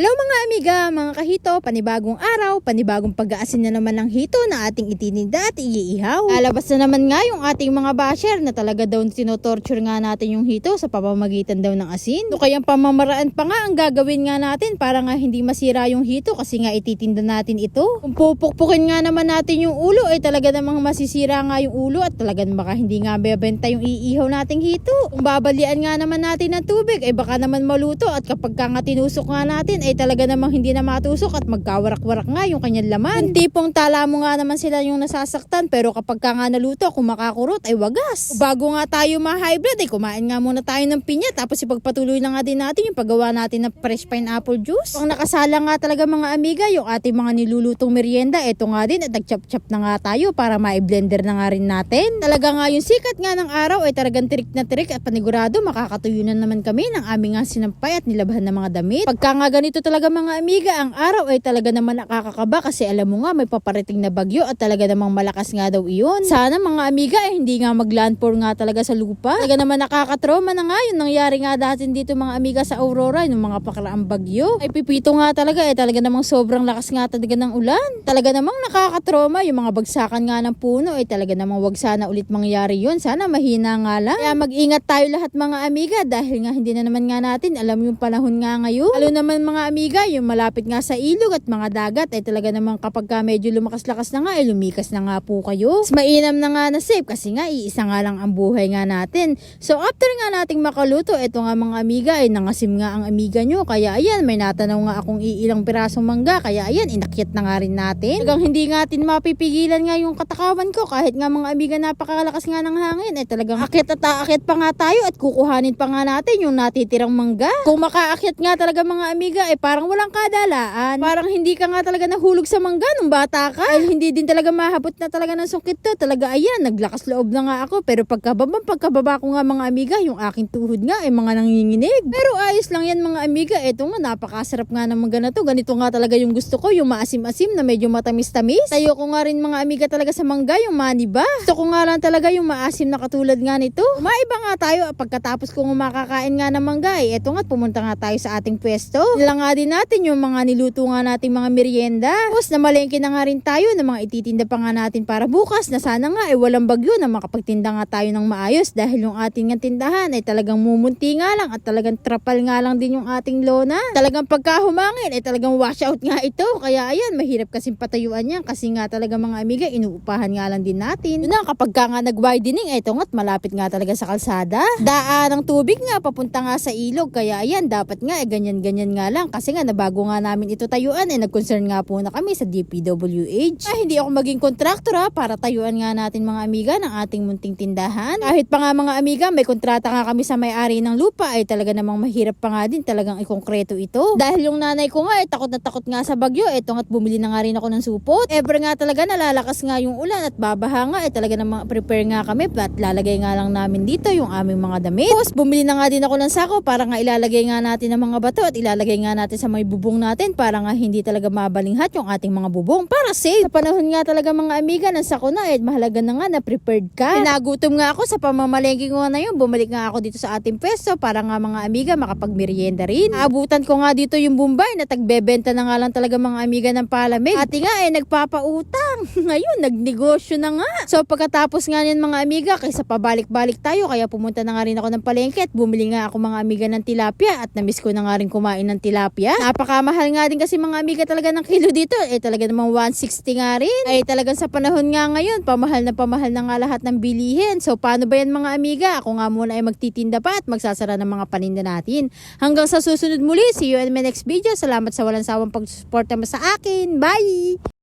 Hello mga amiga, mga kahito, panibagong araw, panibagong pag-aasin na naman ng hito na ating itininda at iihaw. Lalabas na naman nga yung ating mga basher na talaga daw sinotorture nga natin yung hito sa pamamagitan daw ng asin. So kayang pamamaraan pa nga ang gagawin nga natin para nga hindi masira yung hito kasi nga ititinda natin ito. Kung pupukpukin nga naman natin yung ulo ay talaga namang masisira nga yung ulo at talaga baka hindi nga bebenta yung iihaw nating hito. Kung babalian nga naman natin ng tubig ay baka naman maluto at kapag ka nga tinusok nga natin ay talaga namang hindi na matusok at magkawarak-warak nga yung kanyang laman. Yung tipong tala mo nga naman sila yung nasasaktan pero kapag ka nga naluto kung makakurot ay wagas. Bago nga tayo blood ay kumain nga muna tayo ng pinya tapos ipagpatuloy na nga din natin yung paggawa natin ng fresh pineapple juice. Ang nakasala nga talaga mga amiga yung ating mga nilulutong merienda eto nga din at nagchap-chap na nga tayo para ma-blender na nga rin natin. Talaga nga yung sikat nga ng araw ay talagang tirik na tirik at panigurado makakatuyo na naman kami ng aming nga sinampay at nilabahan ng mga damit. Pagka nga ganito talaga mga amiga, ang araw ay talaga naman nakakakaba kasi alam mo nga may paparating na bagyo at talaga namang malakas nga daw iyon. Sana mga amiga ay hindi nga maglandpour nga talaga sa lupa. Talaga naman nakakatroma na nga yun nangyari nga dati dito mga amiga sa Aurora yung mga pakaraang bagyo. Ay pipito nga talaga eh talaga namang sobrang lakas nga talaga ng ulan. Talaga namang nakakatroma yung mga bagsakan nga ng puno ay talaga namang wag sana ulit mangyari yun. Sana mahina nga lang. Kaya mag-ingat tayo lahat mga amiga dahil nga hindi na naman nga natin alam yung panahon nga ngayon. Lalo naman mga amiga yung malapit nga sa ilog at mga dagat ay talaga namang kapag ka medyo lumakas-lakas na nga ay lumikas na nga po kayo. Mas mainam na nga na safe kasi nga iisa nga lang ang buhay nga natin. So after nga nating makaluto, eto nga mga amiga ay nangasim nga ang amiga nyo. Kaya ayan, may natanaw nga akong iilang pirasong mangga. Kaya ayan, inakyat na nga rin natin. Talagang hindi nga natin mapipigilan nga yung katakawan ko kahit nga mga amiga napakalakas nga ng hangin. Ay talagang akyat at aakyat pa nga tayo at kukuhanin pa nga natin yung natitirang mangga. Kung makaakyat nga talaga mga amiga ay parang walang kadalaan. Parang hindi ka nga talaga nahulog sa mangga nung bata ka. Ay hindi din talaga mahabot na talaga ng sungkit to. Talaga ayan, naglakas loob na nga ako. Pero pagkababa, pagkababa ko nga mga amiga, yung aking tuhod nga ay mga nanginginig. Pero ayos lang yan mga amiga. Eto nga, napakasarap nga ng mangga na to. Ganito nga talaga yung gusto ko, yung maasim-asim na medyo matamis-tamis. Tayo ko nga rin mga amiga talaga sa mangga, yung mani ba? Gusto ko nga lang talaga yung maasim na katulad nga nito. Maiba nga tayo pagkatapos kong makakain nga ng mangga. Eh, eto nga, pumunta nga tayo sa ating pwesto. Nila nga din natin yung mga niluto nga nating mga merienda. Tapos namalengke na nga rin tayo ng mga ititinda pa nga natin para bukas na sana nga ay walang bagyo na makapagtinda nga tayo ng maayos dahil yung ating nga tindahan ay talagang mumunti nga lang at talagang trapal nga lang din yung ating lona. Talagang pagkahumangin ay talagang wash out nga ito. Kaya ayan, mahirap kasing patayuan yan kasi nga talaga mga amiga, inuupahan nga lang din natin. Yun na, kapag ka nga nag-widening, eto nga't malapit nga talaga sa kalsada. Daan ng tubig nga, papunta nga sa ilog. Kaya ayan, dapat nga, eh, ganyan-ganyan nga lang. Kasi nga, nabago nga namin ito tayuan. Eh, nag-concern nga po na kami sa DPWH. Ay, hindi ako maging kontraktor ha, para tayuan nga natin mga amiga ng ating munting tindahan. Kahit pa nga mga amiga, may kontrata nga kami sa may-ari ng lupa, ay talaga namang mahirap pa nga din talagang ikongkreto ito. Dahil yung nanay ko nga, ay takot na takot nga sa bagyo. Eto nga't bumili na nga rin ako ng supot. Ever nga talaga nalalakas nga yung ulan at babaha nga, ay talaga namang prepare nga kami at lalagay nga lang namin dito yung aming mga damit. Tapos bumili na nga din ako ng sako para nga ilalagay nga natin ang mga bato at ilalagay nga natin sa may bubong natin para nga hindi talaga mabalinghat yung ating mga bubong para safe. Sa panahon nga talaga mga amiga ng sako na eh, mahalaga na nga na prepared ka. Pinagutom nga ako sa pamamalengke ko na yun. Bumalik nga ako dito sa ating pwesto para nga mga amiga makapagmerienda rin. Abutan ko nga dito yung Bombay na tagbebenta na nga lang talaga mga amiga ng palamig. Ati nga eh nagpapautang. Ngayon nagnegosyo na nga. So pagkatapos nga niyan mga amiga kaysa pabalik-balik tayo kaya pumunta na nga rin ako ng palengke at bumili nga ako mga amiga ng tilapia at namiss ko na nga rin kumain ng tilapia. Napakamahal nga din kasi mga amiga talaga ng kilo dito. Eh talaga namang 160 nga rin. Ay talagang sa panahon nga ngayon, pamahal na pamahal na nga lahat ng bilihin. So paano ba yan mga amiga? Ako nga muna ay magtitinda pa at magsasara ng mga paninda natin. Hanggang sa susunod muli, see you in my next video. Salamat sa walang sawang pag-suporta mo sa akin. Bye!